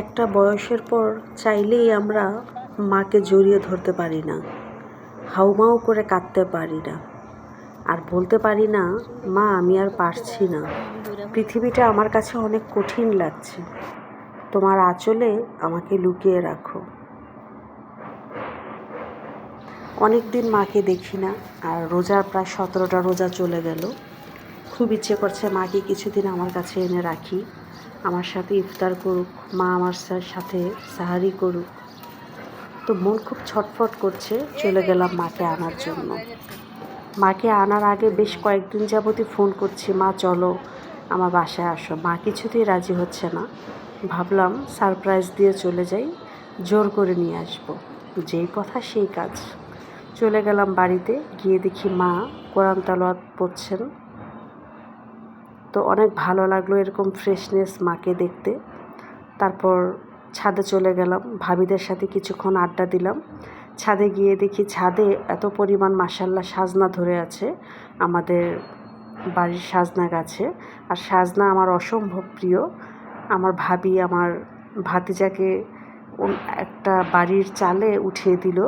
একটা বয়সের পর চাইলেই আমরা মাকে জড়িয়ে ধরতে পারি না, হাউমাউ করে কাঁদতে পারি না। আর বলতে পারি না, মা, আমি আর পারছি না। পৃথিবীটা আমার কাছে অনেক কঠিন লাগছে। তোমার আঁচলে আমাকে লুকিয়ে রাখো। অনেক দিন মাকে দেখি না, আর রোজার প্রায় সতেরোটা রোজা চলে গেল। খুব ইচ্ছে করছে মাকে কিছুদিন আমার কাছে এনে রাখি। আমার সাথে ইফতার করুক, মা আমার সাথে সাহারি করুক। তো মন খুব ছটফট করছে, চলে গেলাম মাকে আনার জন্য। মাকে আনার আগে বেশ কয়েকদিন যাবতই ফোন করছি, মা, চলো আমার বাসায় আসো। মা কিছুতেই রাজি হচ্ছে না। ভাবলাম সারপ্রাইজ দিয়ে চলে যাই, জোর করে নিয়ে আসব। যেই কথা সেই কাজ। চলে গেলাম বাড়িতে, গিয়ে দেখি মা কোরআন তালাওয়াত পড়ছেন। তো অনেক ভালো লাগল এরকম ফ্রেশনেস মাকে দেখতে। তারপর ছাদে চলে গেলাম, ভাবিদের সাথে কিছুক্ষণ আড্ডা দিলাম। ছাদে গিয়ে দেখি ছাদে এত পরিমাণ মাসাল্লাহ সাজনা ধরে আছে, আমাদের বাড়ির সাজনা গাছে। আর সাজনা আমার অসম্ভব প্রিয়। আমার ভাবি আমার ভাতিজাকে একটা বাড়ির চালে উঠিয়ে দিল।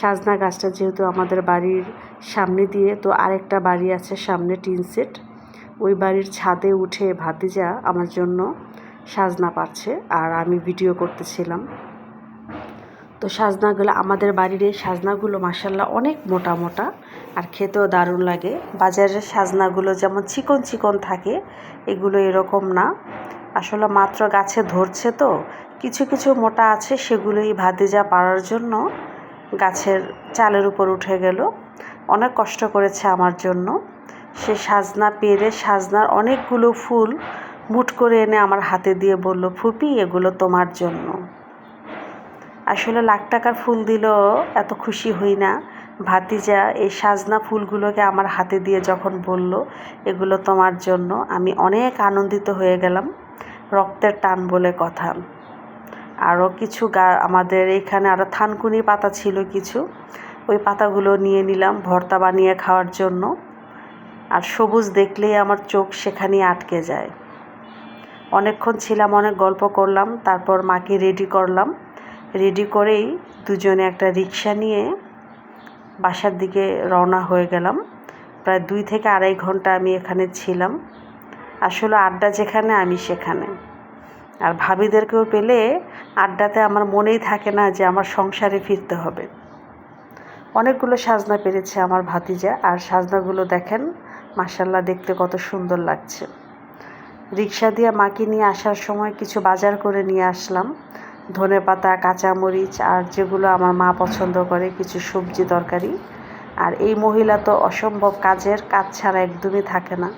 সাজনা গাছটা যেহেতু আমাদের বাড়ির সামনে দিয়ে, তো আরেকটা বাড়ি আছে সামনে টিন সেট। ওই বাড়ির ছাদে উঠে ভাতিজা আমার জন্য সাজনা পাচ্ছে আর আমি ভিডিও করতেছিলাম। তো সাজনাগুলো আমাদের বাড়ির এই সাজনাগুলো মাসাল্লাহ অনেক মোটা মোটা আর খেতেও দারুণ লাগে। বাজারের সাজনাগুলো যেমন চিকন চিকন থাকে, এগুলো এরকম না। আসলে মাত্র গাছে ধরছে তো, কিছু কিছু মোটা আছে সেগুলোই ভাতিজা পাড়ার জন্য গাছের চালের উপর উঠে গেল। অনেক কষ্ট করেছে আমার জন্য। সে সাজনা পেরে সাজনার অনেকগুলো ফুল মুট করে এনে আমার হাতে দিয়ে বলল, ফুপি, এগুলো তোমার জন্য। আসলে লাখ টাকার ফুল দিলেও এত খুশি হই না। ভাতিজা এই সাজনা ফুলগুলোকে আমার হাতে দিয়ে যখন বলল, এগুলো তোমার জন্য, আমি অনেক আনন্দিত হয়ে গেলাম। রক্তের টান বলে কথা। আরও কিছু গা, আমাদের এখানে আরও থানকুনি পাতা ছিল কিছু। ওই পাতাগুলো নিয়ে নিলাম ভর্তা বানিয়ে খাওয়ার জন্য। সবুজ দেখলেই আমার চোখ সেখানেই আটকে যায়। অনেকক্ষণ ছিলাম, অনেক গল্প করলাম, তারপর মাকে রেডি করলাম। রেডি করেই দুজনে একটা রিক্সা নিয়ে বাসার দিকে রওনা হয়ে গেলাম। প্রায় দুই থেকে আড়াই ঘণ্টা আমি এখানে ছিলাম। আসলে আড্ডা যেখানে, আমি সেখানে। আর ভাবিদেরকেও পেলে আড্ডাতে আমার মনেই থাকে না যে আমার সংসারে ফিরতে হবে। অনেকগুলো সাজনা পেরেছে আমার ভাতিজা। আর সাজনাগুলো দেখেন মাসাল্লাহ দেখতে কত সুন্দর লাগছে। রিক্সা দিয়ে মাকে নিয়ে আসার সময় কিছু বাজার করে নিয়ে আসলাম। ধনে পাতা, কাঁচামরিচ আর যেগুলো আমার মা পছন্দ করে, কিছু সবজি তরকারি। আর এই মহিলা তো অসম্ভব কাজের, কাজ ছাড়া একদমই থাকে না।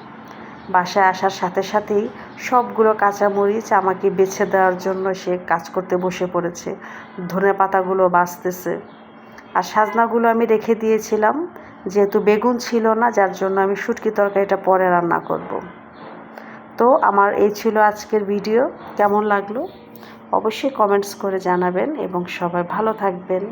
বাসায় আসার সাথে সাথেই সবগুলো কাঁচামরিচ আমাকে বেছে দেওয়ার জন্য সে কাজ করতে বসে পড়েছে। ধনে পাতাগুলো বাছতেছে আর সাজনাগুলো আমি রেখে দিয়েছিলাম। যেহেতু বেগুন ছিল না, যার জন্য আমি শুটকি তরকারিটা পরে রান্না করব। তো আমার এই ছিল আজকের ভিডিও। কেমন লাগল? অবশ্যই কমেন্টস করে জানাবেন এবং সবাই ভালো থাকবেন।